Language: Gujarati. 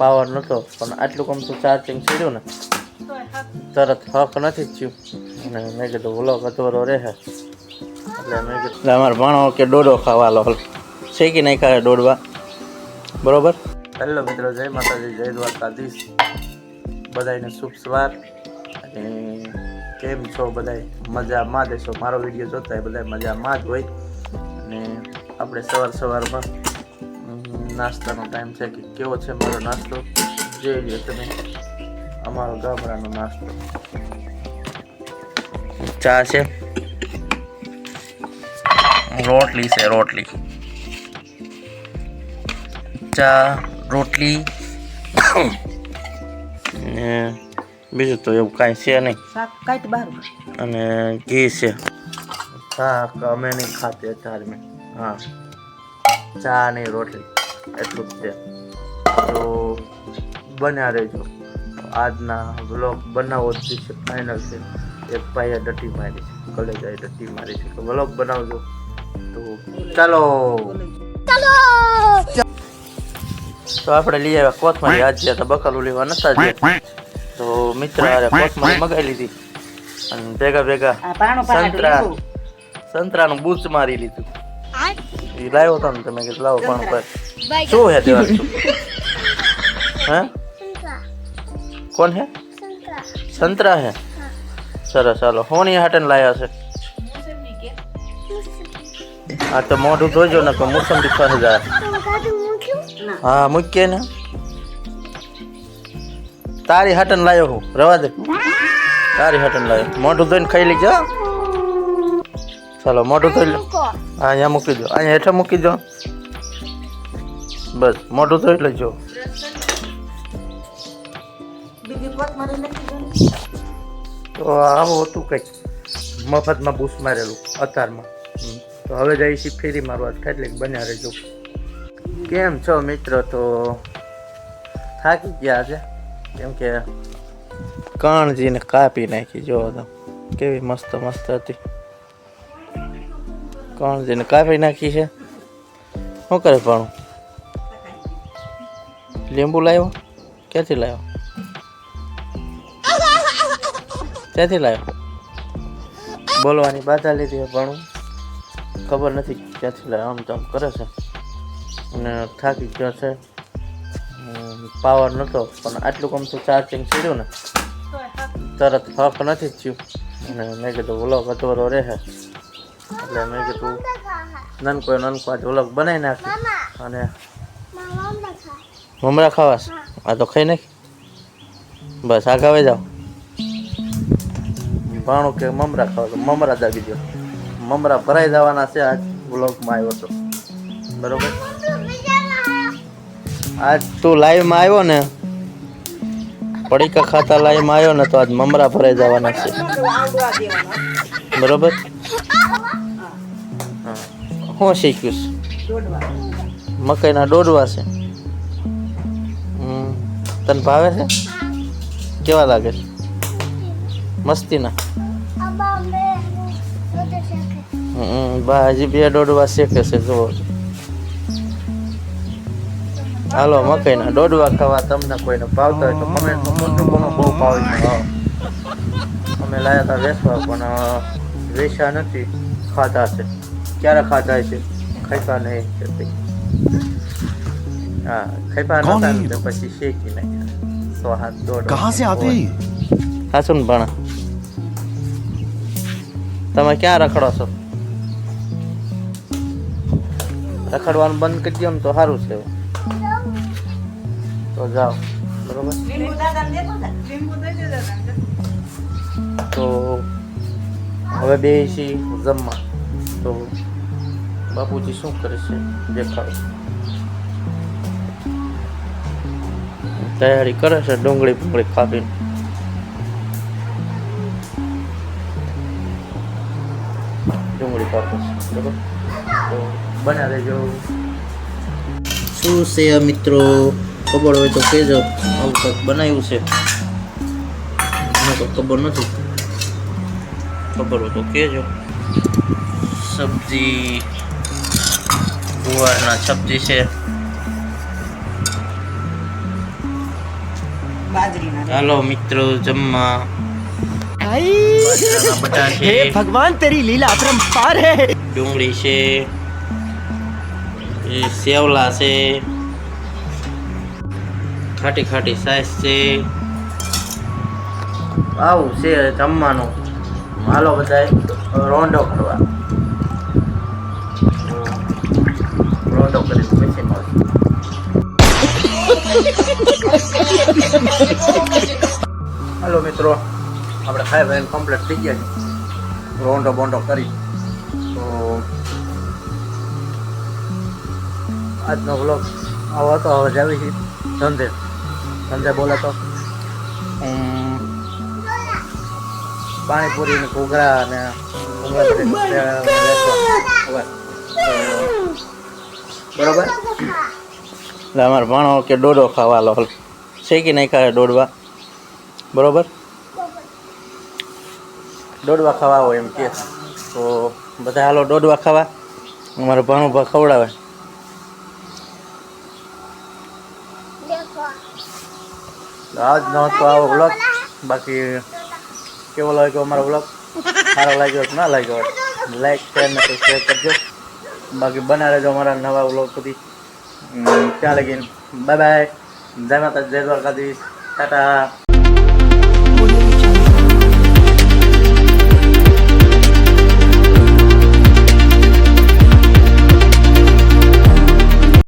પાવર નહોતો પણ આટલું કમ તો ચાર્જિંગ છેડ્યું ને. તરત હક નથી જ થયું. અને મેં કીધું વ્લોગ અધવરો રહે. એટલે મેં કીધું અમારે ભણો કે ડોડો ખાવાલો શેકી નહીં ખાય દોડવા બરોબર? હેલો મિત્રો જય માતાજી જય દ્વારકાધીશ. બધાને શુભ સવાર. અને કેમ છો બધાય? મજામાં દેશો મારો વીડિયો જોતા હોય બધા મજામાં જ હોય. અને આપણે સવાર સવારમાં નાસ્તાનો ટાઈમ છે કે કેવો છે મારો નાસ્તો? જોઈ લો તમે. અમારો ગામડાનો નાસ્તો. ચા છે. રોટલી છે રોટલી. ચા રોટલી. ને બીજું તો એવું કાંઈ છે નહીં. અને ઘી છે. શાક અમે નહીં ખાતે અત્યારે હા. ચા નહીં રોટલી. એટલું જ છે. તો બન્યા રહેજો. આજના વ્લોગ બનાવો જ છે. ફાઇનલ છે. એક ભાઈએ ડટ્ટી મારી છે. કલેજાએ ડટ્ટી મારી છે. તો વ્લોગ બનાવજો. તો ચાલો. તો આપણે લઈ આવ્યા કોથમરી. આજ જ્યાં તો બકાલું લેવા નતા ગયા તો મિત્ર કોથમરી મગાવી લીધી. અને ભેગા ભેગા સંતરા સંતરાનું બૂચ મારી લીધું. એ લાવ્યો હતો ને તમે કીધું લાવો પણ પર શું હે તે વસ્તુ હે કોણ હે સંતરા હે સરસ ચાલો હોની હાટન લાયા છે હા તો મોઢું ધોજો ને તો મોસંબી ખસ જાય હા મૂકીએ ને તારી હાટન લાયો હું રવા દે તારી હાટન લાયો મોઢું ધોઈને ખાઈ લીજો ચાલો મોઢું ધોઈ લો હા અહીંયા મૂકી દો. અહીંયા હેઠળ મૂકી દો. બસ મોઢું ધોઈ લેજો. તો આવું હતું કંઈક. મફતમાં બૂસ મારેલું અતારમાં. તો હવે જઈ છીએ ફેરી મારવા કેટલીક બન્યા રહેજો. કેમ છો મિત્રો? તો થાકી ગયા છે કેમ કે કણજીને કાપી નાખી જો તો. કેવી મસ્ત મસ્ત હતી. કણજીને કાપી નાખી છે? શું કરે પણ લીંબુ લાવ્યો? ક્યાંથી લાવ્યો? ક્યાંથી લાવ્યો? બોલવાની બાધા લીધી પણ ખબર નથી ક્યાંથી લાવ્યો. આમ તેમ કરે છે. અને થાકી ગયો છે. પાવર નહોતો પણ આટલું કમ તો ચાર્જિંગ છેડ્યું ને? તરત હક નથી જ થયું. અને મેં કીધું, ઓલો કચોરો રહે. એટલે મેં કીધું નનકો નનકો આજ વ્લોગ બનાવી નાખી. અને મમરા ખાવાસ આ તો ખાઈ નાખી. બસ આગાવે જાઓ. ભાણું કે મમરા ખાવા મમરા દાબી દો મમરા ભરાઈ જવાના છે આજ બ્લોગમાં આવ્યો તો. બરોબર? આજ તું લાઈવમાં આવ્યો ને પડીકા ખાતા લાઈવમાં આવ્યો ને તો આજ મમરા ભરાઈ જવાના છે. બરોબર? હું શીખ્યું મકાઈના દોડવા છે. તને ભાવે છે? કેવા લાગે છે? મસ્તીના? બા, હજી બે દોડવા શેખે છે, જુઓ. હાલો, મકાઈના દોડવા ખાવા તમને કોઈને ભાવતા હોય તો કમેન્ટમાં મોટું બહુ ભાવે અમે લાયા હતા વેચવા, પણ વેચા નથી ખાધા છે. ક્યારે ખાધા છે? ખાતા નહીં છે હા ખાતા નહીં ને પછી શેકી નહીં સો હાથ દોડ. કહા સે પણ તમે ક્યાં રખડો છો? રખડવાનું બંધ કરી દો તો સારું છે તો જાઓ. બરોબર? તો હવે બે છીએ જમવા. તો બાપુજી શું કરે છે દેખાડો. તૈયારી કરે છે, ડુંગળી ફુંગળી કાપીને ડુંગળી કાપે છે, બરોબર? તો બન્યા દેજો શું છે મિત્રો? ખબર હોય તો કહેજો. આવું કંઈક બનાવ્યું છે. મને તો ખબર નથી. ખબર હોય તો કહેજો. સબ્જી ગુવારના સબ્જી છે. હાલો મિત્રો જમવા. હે ભગવાન તેરી લીલા અપરંપાર હે. ડુંગળી છે. સેવલા છે. ખાટી ખાટી સાઈઝ છે. આવું છે જમવાનું. હાલો બધા રોંડો કરવા. રોંડો કરી પછી હાલો મિત્રો, આપણે ખાઈ ભાઈ કમ્પ્લીટ થઈ ગયા છે. રોંડો બોંડો કરી. તો આજનો બ્લોગ આવો હતો હવે જાવી છે. ધંધે. ધંધે બોલે તો. પાણીપુરી ને ઘોઘરા તો બરોબર. એટલે અમારે ભાણો કે ડોડો ખાવા લો. શેકી નહીં ખાવા દોડવા બરોબર? દોડવા ખાવા હોય એમ કે. તો બધા હાલો દોડવા ખાવા. અમારે ભણું ભા ખવડાવે. આજ નહોતો આવો વ્લોગ બાકી કેવો લાગ્યો અમારો બ્લોગ સારો લાગ્યો કે ના લાગ્યો? હોય લાઈક શેર ને સબસ્ક્રાઈબ કરજો. બાકી બના રહેજો અમારા નવા બ્લોગ સુધી. ત્યાં લગીને. બાય બાય જય માતા, જય દ્વારકાધીશ. ટાટા.